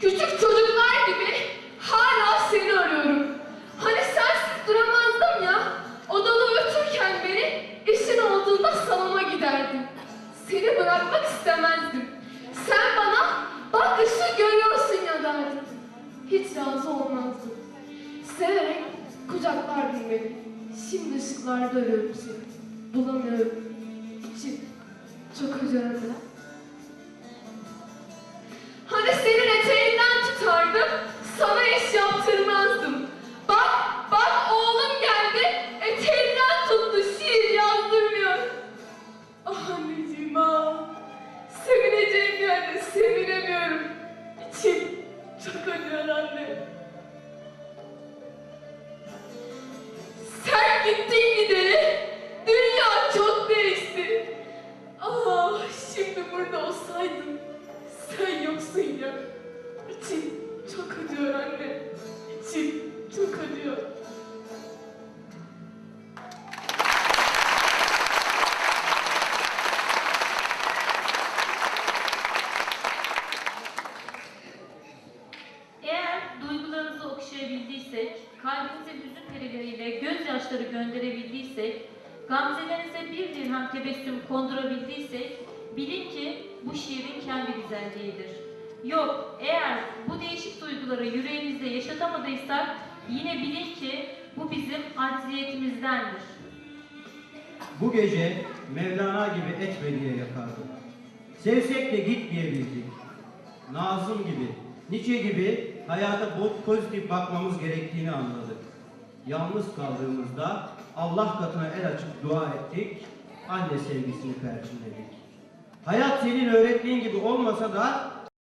Küçük çocuklar gibi hala seni arıyorum. Hani sensiz duramazdım ya. Odada uyuturken beni işin olduğunda salona giderdim. Seni bırakmak istemezdim. Sen bana bak ışık görüyorsun ya derdin. Hiç razı olmazdım. Severek kucaklardın beni. Şimdi ışıklarda arıyorum seni. Bulamıyorum. İçim çok acıyorum Gittin gideri, dünya çok değişti. Ah, şimdi burada olsaydım, sen yoksun ya. İçim çok acıyor anne. İçim çok acıyor. Okşayabildiysek, kalbinize hüzün perileriyle gözyaşları gönderebildiysek, gamzelerinize bir dirhem tebessüm kondurabildiysek, bilin ki bu şiirin kendi güzelliğidir. Yok, eğer bu değişik duyguları yüreğimizde yaşatamadıysak, yine bilin ki bu bizim acziyetimizdendir. Bu gece Mevlana gibi etme diye yakardık. Sevsek de gitmeyebildik. Nazım gibi, Nietzsche gibi hayata pozitif bakmamız gerektiğini anladık. Yalnız kaldığımızda Allah katına el açıp dua ettik, anne sevgisini perçinledik. Hayat senin öğrettiğin gibi olmasa da